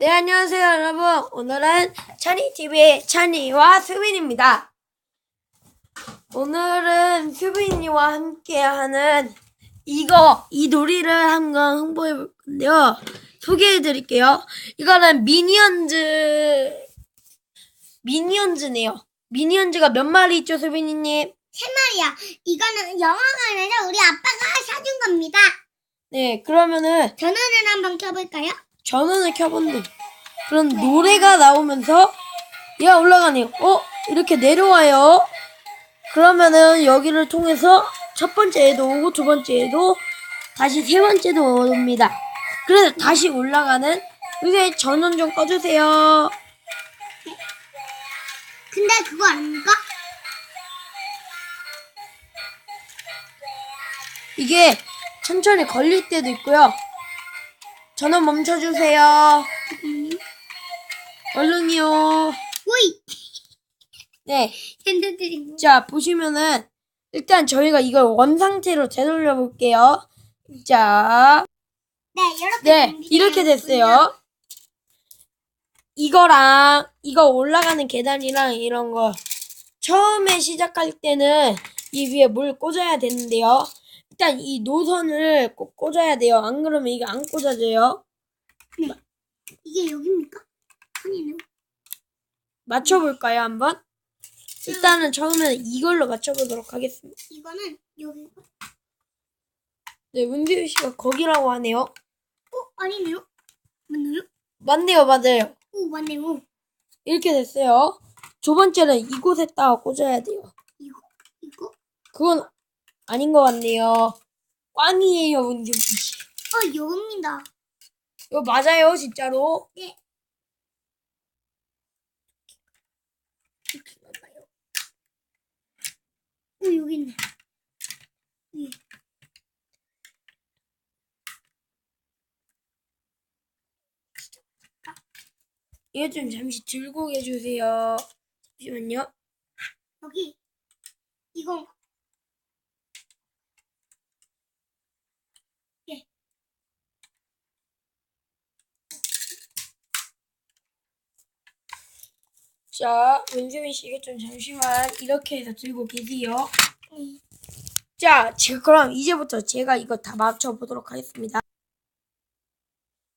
네, 안녕하세요, 여러분. 오늘은 찬이TV의 찬이와 수빈입니다. 오늘은 수빈이와 함께 하는 이거, 이 놀이를 한번 홍보해 볼 건데요. 소개해 드릴게요. 이거는 미니언즈, 미니언즈네요. 미니언즈가 몇 마리 있죠, 수빈이님? 세 마리야. 이거는 아니라 우리 아빠가 사준 겁니다. 네, 그러면은 전원을 한번 켜볼까요? 전원을 켜본다. 그런 노래가 나오면서 얘가 올라가네요. 어? 이렇게 내려와요. 그러면은 여기를 통해서 첫 번째에도 오고 두 번째에도 다시 세 번째도 옵니다. 그래서 다시 올라가는 이게 전원 좀 꺼주세요. 근데 그거 아닙니까? 이게 천천히 걸릴 때도 있고요. 전원 멈춰주세요. 얼른이요. 오이! 네. 핸드드림. 자, 보시면은, 일단 저희가 이걸 원 상태로 되돌려 볼게요. 자, 네, 이렇게. 네, 준비되어 이렇게. 됐어요. 이거랑, 이거 올라가는 계단이랑 이런 거, 처음에 시작할 때는 이 위에 뭘 꽂아야 되는데요. 일단 이 노선을 꼭 꽂아야 돼요. 안 그러면 이게 안 꽂아져요. 이게 여기입니까? 아니네요. 맞춰볼까요, 한번? 일단은 처음에는 이걸로 맞춰보도록 하겠습니다. 이거는 여기고. 네, 문재윤 씨가 거기라고 하네요. 어, 아니네요. 맞나요? 맞네요, 맞아요. 오, 맞네요. 이렇게 됐어요. 두 번째는 이곳에다가 꽂아야 돼요. 이거, 이거. 그건 아닌 것 같네요. 꽝이에요, 문재윤 씨. 어, 여기입니다. 이거 맞아요, 진짜로. 네. 이렇게 맞아요. 오, 여기 있네. 예. 이거 좀 잠시 들고 계주세요. 잠시만요. 여기. 이거. 자, 문재민 씨 이거 좀 잠시만 이렇게 해서 들고 계세요. 네. 자, 지금 그럼 이제부터 제가 이거 다 맞춰보도록 하겠습니다.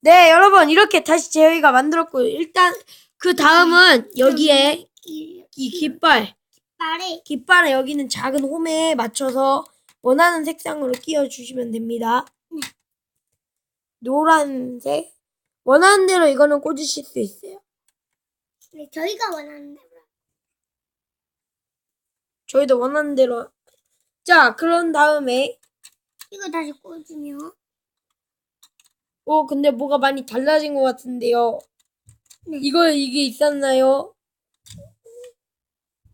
네, 여러분 이렇게 다시 저희가 만들었고요. 일단 그 다음은 여기에 이, 이 깃발, 말에 깃발에 여기는 작은 홈에 맞춰서 원하는 색상으로 끼워주시면 됩니다. 네. 노란색 원하는 대로 이거는 꽂으실 수 있어요. 네, 저희가 원하는 대로. 저희도 원하는 대로. 자, 그런 다음에 이거 다시 꽂으면. 어 근데 뭐가 많이 달라진 것 같은데요. 네. 이거 이게 있었나요?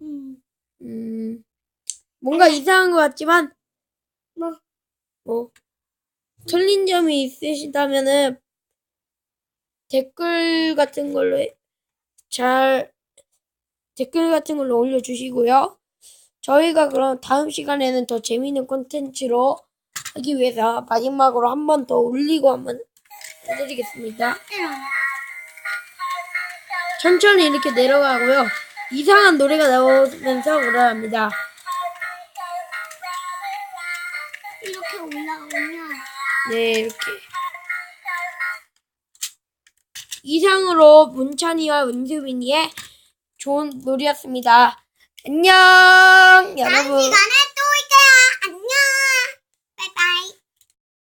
음, 음, 뭔가 이상한 것 같지만, 뭐. 뭐, 틀린 점이 있으시다면은, 댓글 같은 걸로, 해- 잘, 댓글 같은 걸로 올려주시고요. 저희가 그럼 다음 시간에는 더 재밌는 콘텐츠로 하기 위해서 마지막으로 한 번 더 올리고 한번 해드리겠습니다. 천천히 이렇게 내려가고요. 이상한 노래가 나오면서 올라갑니다. 이렇게 올라오면. 네, 이렇게. 이상으로 문찬이와 은수빈이의 좋은 놀이였습니다. 안녕, 여러분. 시간에